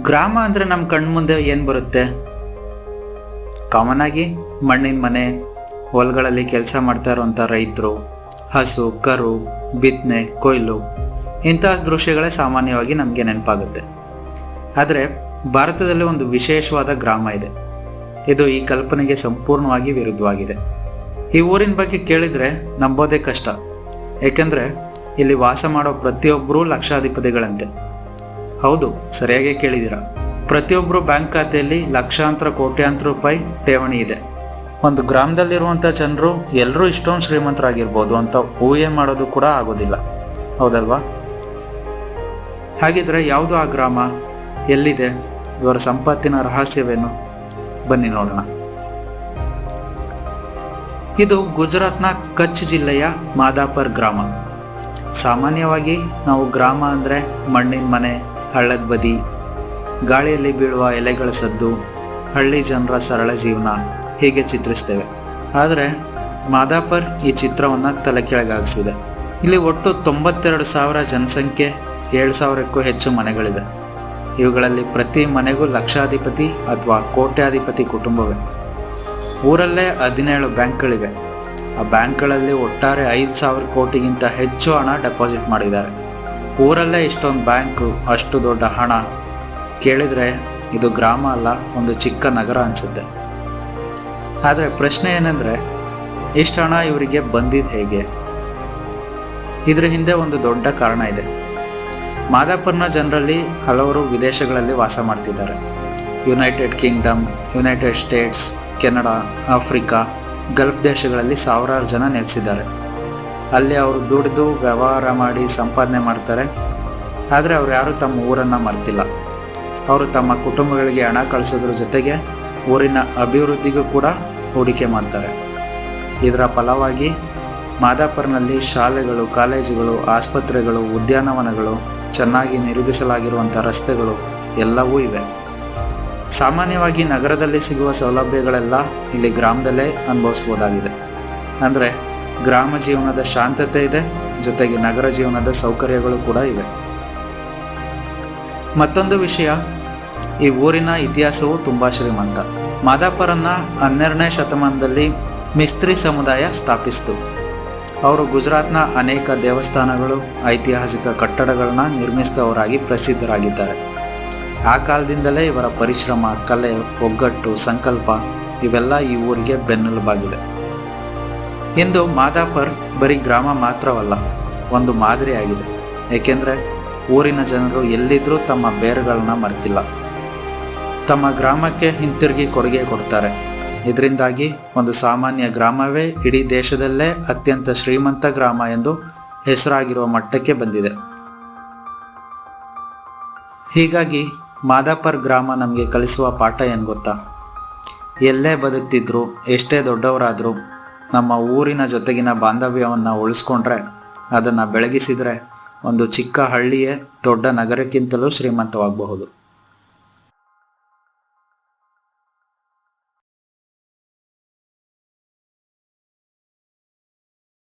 ಗ್ರಾಮ ಅಂದರೆ ನಮ್ಮ ಕಣ್ಮುಂದೆ ಏನು ಬರುತ್ತೆ? ಕಾಮನ್ ಆಗಿ ಮಣ್ಣಿನ ಮನೆ, ಹೊಲಗಳಲ್ಲಿ ಕೆಲಸ ಮಾಡ್ತಾ ಇರುವಂಥ ರೈತರು, ಹಸು, ಕರು ಬಿತ್ತನೆ ಕೊಯ್ಲು ಇಂತಹ ದೃಶ್ಯಗಳೇ ಸಾಮಾನ್ಯವಾಗಿ ನಮಗೆ ನೆನಪಾಗುತ್ತೆ. ಆದರೆ ಭಾರತದಲ್ಲಿ ಒಂದು ವಿಶೇಷವಾದ ಗ್ರಾಮ ಇದೆ. ಇದು ಈ ಕಲ್ಪನೆಗೆ ಸಂಪೂರ್ಣವಾಗಿ ವಿರುದ್ಧವಾಗಿದೆ. ಈ ಊರಿನ ಬಗ್ಗೆ ಕೇಳಿದರೆ ನಂಬೋದೇ ಕಷ್ಟ. ಏಕೆಂದರೆ ಇಲ್ಲಿ ವಾಸ ಮಾಡೋ ಪ್ರತಿಯೊಬ್ಬರೂ ಲಕ್ಷಾಧಿಪತಿಗಳಂತೆ. ಹೌದು, ಸರಿಯಾಗಿ ಕೇಳಿದಿರ ಪ್ರತಿಯೊಬ್ಬರು ಬ್ಯಾಂಕ್ ಖಾತೆಯಲ್ಲಿ ಲಕ್ಷಾಂತರ ಕೋಟ್ಯಾಂತರ ರೂಪಾಯಿ ಠೇವಣಿ ಇದೆ. ಒಂದು ಗ್ರಾಮದಲ್ಲಿರುವಂಥ ಜನರು ಎಲ್ಲರೂ ಇಷ್ಟೊಂದು ಶ್ರೀಮಂತರಾಗಿರ್ಬೋದು ಅಂತ ಊಹೆ ಮಾಡೋದು ಕೂಡ ಆಗೋದಿಲ್ಲ. ಹೌದಲ್ವಾ? ಹಾಗಿದ್ರೆ ಯಾವುದು ಆ ಗ್ರಾಮ? ಎಲ್ಲಿದೆ? ಇವರ ಸಂಪತ್ತಿನ ರಹಸ್ಯವೇನು? ಬನ್ನಿ ನೋಡೋಣ. ಇದು ಗುಜರಾತ್ನ ಕಚ್ ಜಿಲ್ಲೆಯ ಮಾದಾಪರ್ ಗ್ರಾಮ. ಸಾಮಾನ್ಯವಾಗಿ ನಾವು ಗ್ರಾಮ ಅಂದರೆ ಮಣ್ಣಿನ ಮನೆ ಹಳ್ಳದ ಬದಿ. ಗಾಳಿಯಲ್ಲಿ ಬೀಳುವ ಎಲೆಗಳ ಸದ್ದು. ಹಳ್ಳಿ ಜನರ ಸರಳ ಜೀವನ ಹೀಗೆ ಚಿತ್ರಿಸ್ತೇವೆ. ಆದರೆ ಮಾದಾಪರ್ ಈ ಚಿತ್ರವನ್ನು ತಲೆ ಕೆಳಗಾಗಿಸಿದೆ ಇಲ್ಲಿ ಒಟ್ಟು ತೊಂಬತ್ತೆರಡು ಸಾವಿರ ಜನಸಂಖ್ಯೆ, ಏಳು ಸಾವಿರಕ್ಕೂ ಹೆಚ್ಚು ಮನೆಗಳಿವೆ. ಇವುಗಳಲ್ಲಿ ಪ್ರತಿ ಮನೆಗೂ ಲಕ್ಷಾಧಿಪತಿ ಅಥವಾ ಕೋಟ್ಯಾಧಿಪತಿ ಕುಟುಂಬವೇ. ಊರಲ್ಲೇ ಹದಿನೇಳು ಬ್ಯಾಂಕ್ಗಳಿವೆ. ಆ ಬ್ಯಾಂಕ್ಗಳಲ್ಲಿ ಒಟ್ಟಾರೆ ಐದು ಸಾವಿರ ಕೋಟಿಗಿಂತ ಹೆಚ್ಚು ಹಣ ಡೆಪಾಸಿಟ್ ಮಾಡಿದ್ದಾರೆ. ಊರಲ್ಲೇ ಇಷ್ಟೊಂದು ಬ್ಯಾಂಕು ಅಷ್ಟು ದೊಡ್ಡ ಹಣ ಕೇಳಿದರೆ ಇದು ಗ್ರಾಮ ಅಲ್ಲ, ಒಂದು ಚಿಕ್ಕ ನಗರ ಅನಿಸುತ್ತೆ. ಆದರೆ ಪ್ರಶ್ನೆ ಏನಂದರೆ, ಇಷ್ಟು ಹಣ ಇವರಿಗೆ ಬಂದಿದ್ದು ಹೇಗೆ? ಇದ್ರ ಹಿಂದೆ ಒಂದು ದೊಡ್ಡ ಕಾರಣ ಇದೆ. ಮಾದಾಪುರ್ನ ಜನರಲ್ಲಿ ಹಲವರು ವಿದೇಶಗಳಲ್ಲಿ ವಾಸ ಮಾಡ್ತಿದ್ದಾರೆ. United Kingdom United States Canada Africa Gulf ದೇಶಗಳಲ್ಲಿ ಸಾವಿರಾರು ಜನ ನೆಲೆಸಿದ್ದಾರೆ. ಅಲ್ಲಿ ಅವರು ದುಡಿದು ವ್ಯವಹಾರ ಮಾಡಿ ಸಂಪಾದನೆ ಮಾಡ್ತಾರೆ. ಆದರೆ ಅವ್ರು ಯಾರೂ ತಮ್ಮ ಊರನ್ನು ಮರ್ತಿಲ್ಲ. ಅವರು ತಮ್ಮ ಕುಟುಂಬಗಳಿಗೆ ಹಣ ಕಳಿಸೋದ್ರ ಜೊತೆಗೆ ಊರಿನ ಅಭಿವೃದ್ಧಿಗೂ ಕೂಡ ಹೂಡಿಕೆ ಮಾಡ್ತಾರೆ. ಇದರ ಫಲವಾಗಿ ಮಾದಾಪುರ್ನಲ್ಲಿ ಶಾಲೆಗಳು, ಕಾಲೇಜುಗಳು, ಆಸ್ಪತ್ರೆಗಳು, ಉದ್ಯಾನವನಗಳು ಚೆನ್ನಾಗಿ ನಿರ್ಮಿಸಲಾಗಿರುವಂಥ ರಸ್ತೆಗಳು ಎಲ್ಲವೂ ಇವೆ. ಸಾಮಾನ್ಯವಾಗಿ ನಗರದಲ್ಲಿ ಸಿಗುವ ಸೌಲಭ್ಯಗಳೆಲ್ಲ ಇಲ್ಲಿ ಗ್ರಾಮದಲ್ಲೇ ಅನುಭವಿಸ್ಬೋದಾಗಿದೆ. ಅಂದರೆ ಗ್ರಾಮ ಜೀವನದ ಶಾಂತತೆ ಇದೆ, ಜೊತೆಗೆ ನಗರ ಜೀವನದ ಸೌಕರ್ಯಗಳು ಕೂಡ ಇವೆ. ಮತ್ತೊಂದು ವಿಷಯ, ಈ ಊರಿನ ಇತಿಹಾಸವು ತುಂಬ ಶ್ರೀಮಂತ. ಮಾದಾಪರನ್ನ ಹನ್ನೆರಡನೇ ಶತಮಾನದಲ್ಲಿ ಮಿಸ್ತ್ರಿ ಸಮುದಾಯ ಸ್ಥಾಪಿಸಿತು. ಅವರು ಗುಜರಾತ್ನ ಅನೇಕ ದೇವಸ್ಥಾನಗಳು, ಐತಿಹಾಸಿಕ ಕಟ್ಟಡಗಳನ್ನ ನಿರ್ಮಿಸಿದವರಾಗಿ ಪ್ರಸಿದ್ಧರಾಗಿದ್ದಾರೆ. ಆ ಕಾಲದಿಂದಲೇ ಇವರ ಪರಿಶ್ರಮ, ಕಲೆ, ಒಗ್ಗಟ್ಟು, ಸಂಕಲ್ಪ ಇವೆಲ್ಲ ಈ ಊರಿಗೆ ಬೆನ್ನೆಲುಬಾಗಿದೆ. ಇಂದು ಮಾದಾಪರ್ ಬರೀ ಗ್ರಾಮ ಮಾತ್ರವಲ್ಲ, ಒಂದು ಮಾದರಿಯಾಗಿದೆ ಏಕೆಂದರೆ ಊರಿನ ಜನರು ಎಲ್ಲಿದ್ದರೂ ತಮ್ಮ ಬೇರುಗಳನ್ನ ಮರೆತಿಲ್ಲ. ತಮ್ಮ ಗ್ರಾಮಕ್ಕೆ ಹಿಂತಿರುಗಿ ಕೊಡುಗೆ ಕೊಡ್ತಾರೆ. ಇದರಿಂದಾಗಿ ಒಂದು ಸಾಮಾನ್ಯ ಗ್ರಾಮವೇ ಇಡೀ ದೇಶದಲ್ಲೇ ಅತ್ಯಂತ ಶ್ರೀಮಂತ ಗ್ರಾಮ ಎಂದು ಹೆಸರಾಗಿರುವ ಮಟ್ಟಕ್ಕೆ ಬಂದಿದೆ. ಹೀಗಾಗಿ ಮಾದಾಪರ್ ಗ್ರಾಮ ನಮಗೆ ಕಲಿಸುವ ಪಾಠ ಏನು ಗೊತ್ತಾ? ಎಲ್ಲೇ ಬದುಕ್ತಿದ್ರು, ಎಷ್ಟೇ ದೊಡ್ಡವರಾದರೂ ನಮ್ಮ ಊರಿನ ಜೊತೆಗಿನ ಬಾಂಧವ್ಯವನ್ನು ಉಳಿಸ್ಕೊಂಡ್ರೆ ಅದನ್ನು ಬೆಳಗಿಸಿದರೆ ಒಂದು ಚಿಕ್ಕ ಹಳ್ಳಿಯೇ ದೊಡ್ಡ ನಗರಕ್ಕಿಂತಲೂ ಶ್ರೀಮಂತವಾಗಬಹುದು.